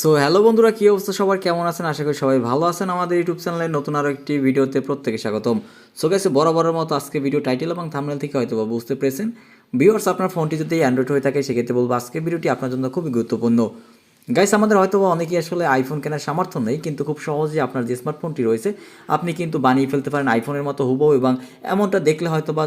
So hello বন্ধুরা, কী অবস্থা? সবার কেমন আছেন? আশা করি সবাই ভালো আছেন। আমাদের ইউটিউব চ্যানেলে নতুন আরও একটি ভিডিওতে প্রত্যেকে স্বাগতম। সো গেছে বরাবরের মতো আজকে ভিডিও টাইটেল এবং থামনেল থেকে হয়তো বা বুঝতে পেরেছেন। ভিউয়ার্স আপনার ফোনটি যদি অ্যান্ড্রয়েড হয়ে থাকে, সেক্ষেত্রে বলব আজকে ভিডিওটি আপনার জন্য খুবই গুরুত্বপূর্ণ। গাইস আমাদের হয়তো অনেকেই আসলে আইফোন কেনার সামর্থ্য নেই, কিন্তু খুব সহজেই আপনার যে স্মার্টফোনটি রয়েছে, আপনি কিন্তু বানিয়ে ফেলতে পারেন আইফোনের মতো হুবহু এবং এমনটা দেখলে হয়তো বা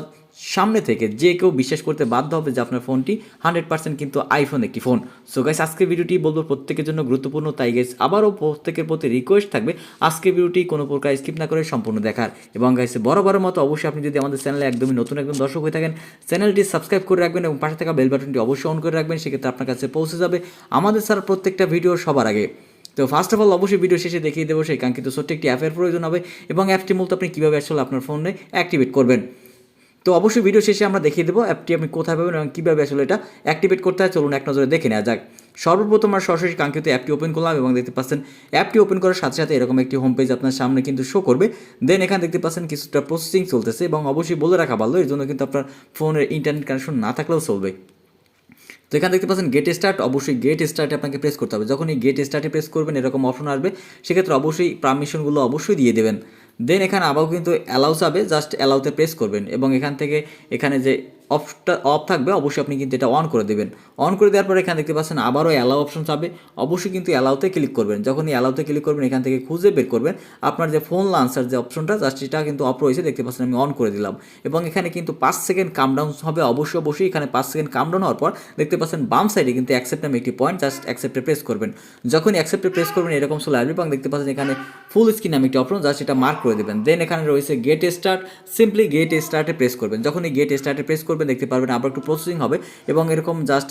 সামনে থেকে যে কেউ বিশ্বাস করতে বাধ্য হবে যে আপনার ফোনটি হান্ড্রেড পার্সেন্ট কিন্তু আইফোন একটি ফোন। সো গাইস আজকে ভিডিওটি বলব প্রত্যেকের জন্য গুরুত্বপূর্ণ। তাই গাইস আবারও প্রত্যেকের প্রতি রিকোয়েস্ট থাকবে আজকে ভিডিওটি কোনো প্রকার স্কিপ না করে সম্পূর্ণ দেখার। এবং গাইস বরাবরের মতো অবশ্যই আপনি যদি আমাদের চ্যানেলে একদমই নতুন একদম দর্শক হয়ে থাকেন, চ্যানেলটি সাবস্ক্রাইব করে রাখবেন এবং পাশে থাকা বেল বাটনটি অবশ্যই অন করে রাখবেন, সেক্ষেত্রে আপনার কাছে পৌঁছে যাবে আমাদের স্যার প্রত্যেকটা ভিডিও সবার আগে। তো ফার্স্ট অফ অল অবশ্যই ভিডিও শেষে দেখিয়ে দেবো সেই কাঙ্ক্ষিত ছোট্ট একটি অ্যাপের প্রয়োজন হবে এবং অ্যাপটি মূলত আপনি কীভাবে আসলে আপনার ফোনে অ্যাক্টিভেট করবেন। তো অবশ্যই ভিডিও শেষে আমরা দেখিয়ে দেবো অ্যাপটি আপনি কোথায় পাবেন এবং কীভাবে আসলে এটা অ্যাক্টিভেট করতে হয়, চলুন এক নজরে দেখে নেওয়া যাক। সর্বপ্রথম আমরা সরাসরি কাঙ্ক্ষিত অ্যাপটি ওপেন করলাম এবং দেখতে পাচ্ছেন অ্যাপটি ওপেন করার সাথে সাথে এরকম একটি হোম পেজ আপনার সামনে কিন্তু শো করবে। দেন এখানে দেখতে পাচ্ছেন কিছুটা প্রসেসিং চলতেছে এবং অবশ্যই বলে রাখা ভালো এর জন্য কিন্তু আপনার ফোনের ইন্টারনেট কানেকশন না থাকলেও চলবে। তো এখানে দেখতে পাচ্ছেন গেট স্টার্ট অবশ্যই গেট স্টার্টে আপনাকে প্রেস করতে হবে। যখন এই গেট স্টার্টে প্রেস করবেন, এরকম অপশন আসবে, সেক্ষেত্রে অবশ্যই পারমিশনগুলো অবশ্যই দিয়ে দেবেন। দেন এখানে আবারও কিন্তু অ্যালাউ যাবে জাস্ট অ্যালাউতে প্রেস করবেন এবং এখান থেকে এখানে যে অফটা অফ থাকবে, অবশ্যই আপনি কিন্তু এটা অন করে দেবেন। অন করে দেওয়ার পরে এখানে দেখতে পাচ্ছেন আবারও অ্যালাউ অপশন চাবে অবশ্যই কিন্তু অ্যালাউতে ক্লিক করবেন। যখন অ্যালাউতে ক্লিক করবেন, এখান থেকে খুঁজে বের করবেন। আপনার যে ফোন লান্সার যে অপশনটা জাস্ট এটা কিন্তু অফ রয়েছে। দেখতে পাচ্ছেন আমি অন করে দিলাম। এবং এখানে কিন্তু পাঁচ সেকেন্ড কাম ডাউন হবে। অবশ্যই অবশ্যই এখানে পাঁচ সেকেন্ড কাম ডাউন হওয়ার পর দেখতে পাচ্ছেন বাম সাইডে কিন্তু অ্যাকসেপ্ট নামে একটি পয়েন্ট জাস্ট অ্যাকসেপ্টে প্রেস করবেন। যখন অ্যাকসেপ্টে প্রেস করবেন, এরকম চলে আসবে এবং দেখতে পাচ্ছেন এখানে ফুল স্ক্রিন নামে একটি অপশন জাস্ট এটা মার্ক করে দেবেন। দেন এখানে রয়েছে গেট স্টার্ট সিম্পলি গেট স্টার্টে প্রেস করবেন। যখন এই গেট স্টার্টে প্রেস করবেন দেখতে পারবেন আবার একটু প্রসেসিং হবে এবং এরকম জাস্ট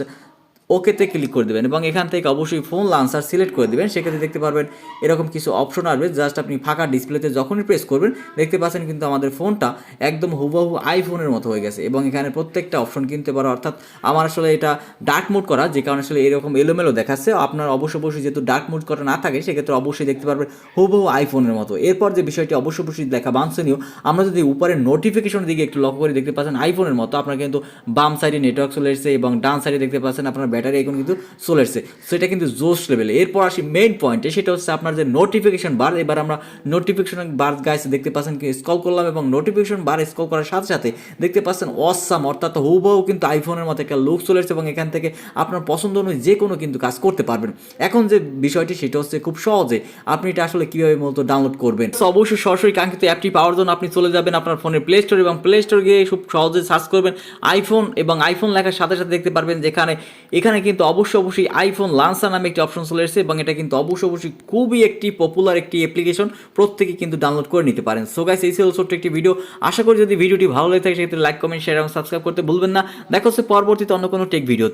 ওকেতে ক্লিক করে দেবেন এবং এখান থেকে অবশ্যই ফোন লান্সার সিলেক্ট করে দেবেন। সেক্ষেত্রে দেখতে পারবেন এরকম কিছু অপশন আসবে। জাস্ট আপনি ফাঁকা ডিসপ্লেতে যখনই প্রেস করবেন, দেখতে পাচ্ছেন কিন্তু আমাদের ফোনটা একদম হুবহু আইফোনের মতো হয়ে গেছে এবং এখানে প্রত্যেকটা অপশন কিনতে পারো। অর্থাৎ আমার আসলে এটা ডার্ক মোড করা, যে কারণে আসলে এরকম এলোমেলো দেখাচ্ছে। আপনার অবশ্যই অবশ্যই যেহেতু ডার্ক মোড করা না থাকে, সেক্ষেত্রে অবশ্যই দেখতে পারবেন হুবহু আইফোনের মতো। এরপর যে বিষয়টি অবশ্যই অবশ্যই দেখা বাঞ্ছনীয়, আমরা যদি উপরে নোটিফিকেশনের দিকে একটু লক্ষ্য করে, দেখতে পাচ্ছেন আইফোনের মতো। আপনার কিন্তু বাম সাইডে নেটওয়ার্ক চলে এসেছে এবং ডান সাইডে দেখতে পাচ্ছেন আপনার ব্যাটারি এখন কিন্তু চলে এসেছে। সেটা কিন্তু জোস লেভেলে এরপর আসি মেইন পয়েন্টে সেটা হচ্ছে আপনার যে নোটিফিকেশন বার এবার আমরা নোটিফিকেশন বার গাইস দেখতে পাচ্ছেন কি স্কল করলাম এবং নোটিফিকেশন বার স্কল করার সাথে সাথে দেখতে পাচ্ছেন অসাম অর্থাৎ হুবহু কিন্তু আইফোনের মতো একটা লুক চলে এসেছে এবং এখান থেকে আপনার পছন্দ অনুযায়ী যে কোনো কিন্তু কাজ করতে পারবেন। এখন যে বিষয়টি, সেটা হচ্ছে খুব সহজে আপনি এটা আসলে কীভাবে মূলত ডাউনলোড করবেন। অবশ্যই সরাসরি কাঙ্ক্ষিত অ্যাপটি পাওয়ার জন্য আপনি চলে যাবেন আপনার ফোনের প্লে স্টোর এবং প্লে স্টোর গিয়ে খুব সহজে সার্চ করবেন। আইফোন এবং আইফোন লেখার সাথে সাথে দেখতে পারবেন যেখানে এখানে কিন্তু অবশ্যই অবশ্যই আইফোন লান্সার নামে একটি অপশন চলে এসেছে এবং এটা কিন্তু অবশ্যই অবশ্যই খুবই একটি পপুলার একটি অ্যাপ্লিকেশন প্রত্যেকে কিন্তু ডাউনলোড করে নিতে পারেন। সো গাইস এই ছিল ছোট্ট একটি ভিডিও আশা করি যদি ভিডিওটি ভালো লেগে থাকে, সেক্ষেত্রে লাইক কমেন্ট শেয়ার এবং সাবস্ক্রাইব করতে ভুলবেন না। দেখা হচ্ছে পরবর্তীতে অন্য কোনো টেক ভিডিও